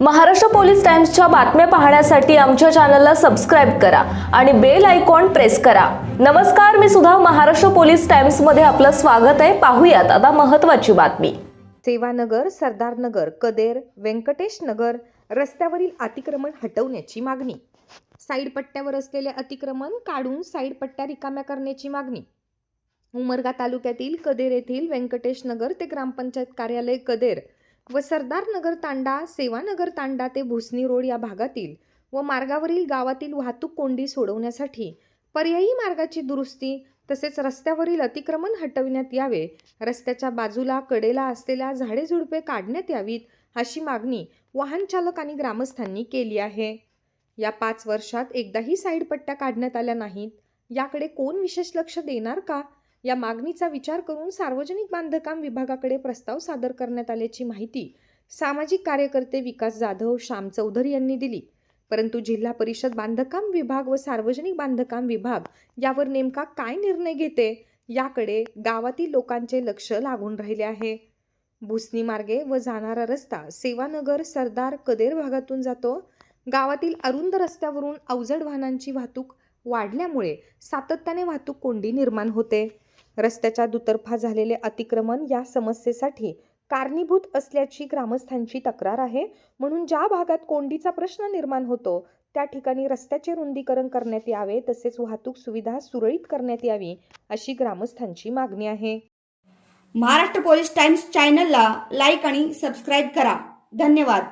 Maharashtra police टाइम्सच्या बातम्या पाहण्यासाठी आमच्या चॅनलला सबस्क्राईब करा आणि बेल आयकॉन प्रेस करा. नमस्कार मी सुद्धा महाराष्ट्र पोलीस टाइम्समध्ये आपलं स्वागत आहे. पाहूयात आता महत्त्वाची बातमी. सेवानगर सरदारनगर कदेर व्यंकटेश नगर रस्त्यावरील अतिक्रमण हटवण्याची मागणी. साईड पट्ट्यावर असलेले अतिक्रमण काढून साईड पट्ट्या रिकाम्या करण्याची मागणी. उमरगा तालुक्यातील कदेर येथील व्यंकटेश नगर ते ग्रामपंचायत कार्यालय कदेर व सरदारनगर तांडा सेवानगर तांडा ते भुसणी रोड या भागातील व मार्गावरील गावातील वाहतूक कोंडी सोडवण्यासाठी पर्यायी मार्गाची दुरुस्ती तसेच रस्त्यावरील अतिक्रमण हटविण्यात यावे रस्त्याच्या बाजूला कडेला असलेल्या झाडे झुडपे काढण्यात यावीत अशी मागणी वाहन चालक आणि ग्रामस्थांनी केली आहे. या पाच वर्षात एकदाही साईड पट्ट्या काढण्यात आल्या नाहीत. याकडे कोण विशेष लक्ष देणार का? या मागणीचा विचार करून सार्वजनिक बांधकाम विभागाकडे प्रस्ताव सादर करण्यात आल्याची माहिती सामाजिक कार्यकर्ते विकास जाधव श्याम चौधरी यांनी दिली. परंतु जिल्हा परिषद बांधकाम विभाग व सार्वजनिक बांधकाम विभाग यावर नेमका काय निर्णय घेते? याकडे गावातील लोकांचे लक्ष लागून राहिले आहे. भुसणी मार्गे व जाणारा रस्ता सेवानगर सरदार कदेर भागातून जातो. गावातील अरुंद रस्त्यावरून अवजड वाहनांची वाहतूक वाढल्यामुळे सातत्याने वाहतूक कोंडी निर्माण होते. रस्त्याच्या दुतर्फा झालेले अतिक्रमण या समस्येसाठी कारणीभूत असल्याची ग्रामस्थांची तक्रार आहे. म्हणून ज्या भागात कोंडीचा प्रश्न निर्माण होतो त्या ठिकाणी रस्त्याचे रुंदीकरण करण्यात यावे तसेच वाहतूक सुविधा सुरळीत करण्यात यावी अशी ग्रामस्थांची मागणी आहे. महाराष्ट्र पोलीस टाइम्स चॅनलला लाईक आणि सबस्क्राईब करा. धन्यवाद.